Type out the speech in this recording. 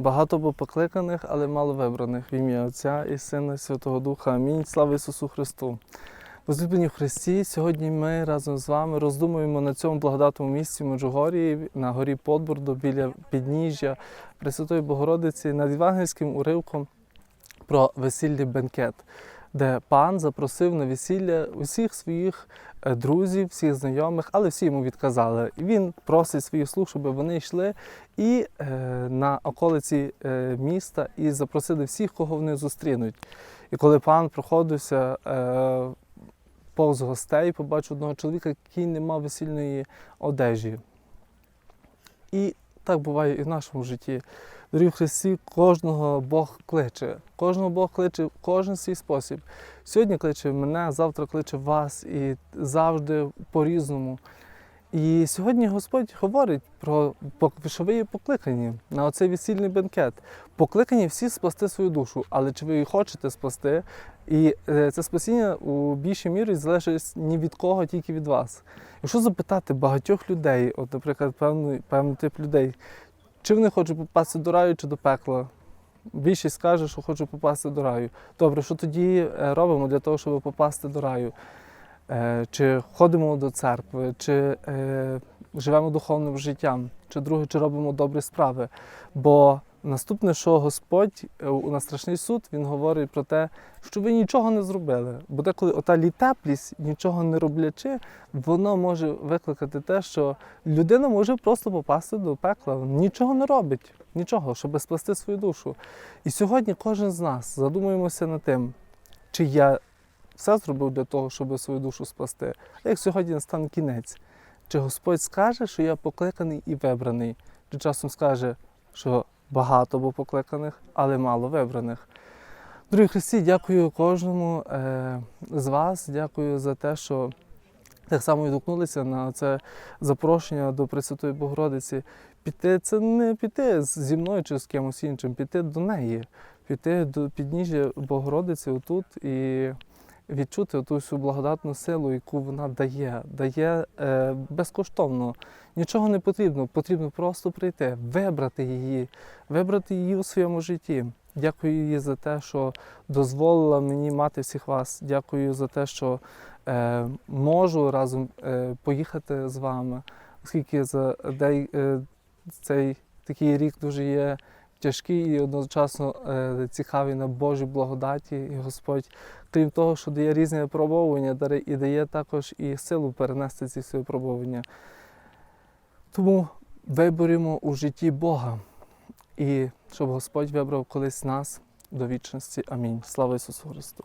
Багато було покликаних, але мало вибраних в ім'я Отця і Сина і Святого Духа. Амінь. Слава Ісусу Христу. Возлюблені в Христі, сьогодні ми разом з вами роздумуємо на цьому благодатному місці Меджугорії, на горі Подбордо, біля підніжжя Пресвятої Богородиці над євангельським уривком про весільний бенкет, де пан запросив на весілля усіх своїх е, друзів, всіх знайомих, але всі йому відказали. І він просить своїх слуг, щоб вони йшли і е, на околиці е, міста і запросили всіх, кого вони зустрінуть. І коли пан проходився повз гостей, побачив одного чоловіка, який не мав весільної одежі. І так буває і в нашому житті. Дорогі Христі, кожного Бог кличе. Кожного Бог кличе в кожен свій спосіб. Сьогодні кличе мене, завтра кличе вас і завжди по-різному. І сьогодні Господь говорить про що ви є покликані на оцей весільний бенкет. Покликані всі спасти свою душу, але чи ви її хочете спасти? І е, це спасіння у більшій мірі залежить ні від кого, тільки від вас. Якщо запитати багатьох людей, от, наприклад, певний, певний тип людей, чи вони хочуть попасти до раю чи до пекла? Більшість скаже, що хочу попасти до раю. Добре, що тоді е, робимо для того, щоб попасти до раю? Е, Чи ходимо до церкви, чи е, живемо духовним життям, чи друге, чи робимо добрі справи. Бо наступне, що Господь е, на страшний суд, Він говорить про те, що ви нічого не зробили. Бо деколи ота літеплість, нічого не роблячи, воно може викликати те, що людина може просто попасти до пекла. Нічого не робить, нічого, щоб спасти свою душу. І сьогодні кожен з нас задумуємося над тим, чи я все зробив для того, щоб свою душу спасти. А як сьогодні настане кінець, чи Господь скаже, що я покликаний і вибраний, чи часом скаже, що багато було покликаних, але мало вибраних. Дорогі Христі, дякую кожному е, з вас, дякую за те, що так само відгукнулися на це запрошення до Пресвятої Богородиці. Піти це не піти зі мною чи з кимось іншим, піти до неї, піти до підніжжя Богородиці отут і відчути ту всю благодатну силу, яку вона дає, дає е, безкоштовно. Нічого не потрібно, потрібно просто прийти, вибрати її, вибрати її у своєму житті. Дякую їй за те, що дозволила мені мати всіх вас. Дякую за те, що е, можу разом е, поїхати з вами, оскільки за дей, е, цей такий рік дуже є тяжкий і одночасно е, цікавий на Божій благодаті. І Господь, крім того, що дає різні випробовування, і дає також і силу перенести ці всі випробовування. Тому виборімо у житті Бога і щоб Господь вибрав колись нас до вічності. Амінь. Слава Ісусу Христу!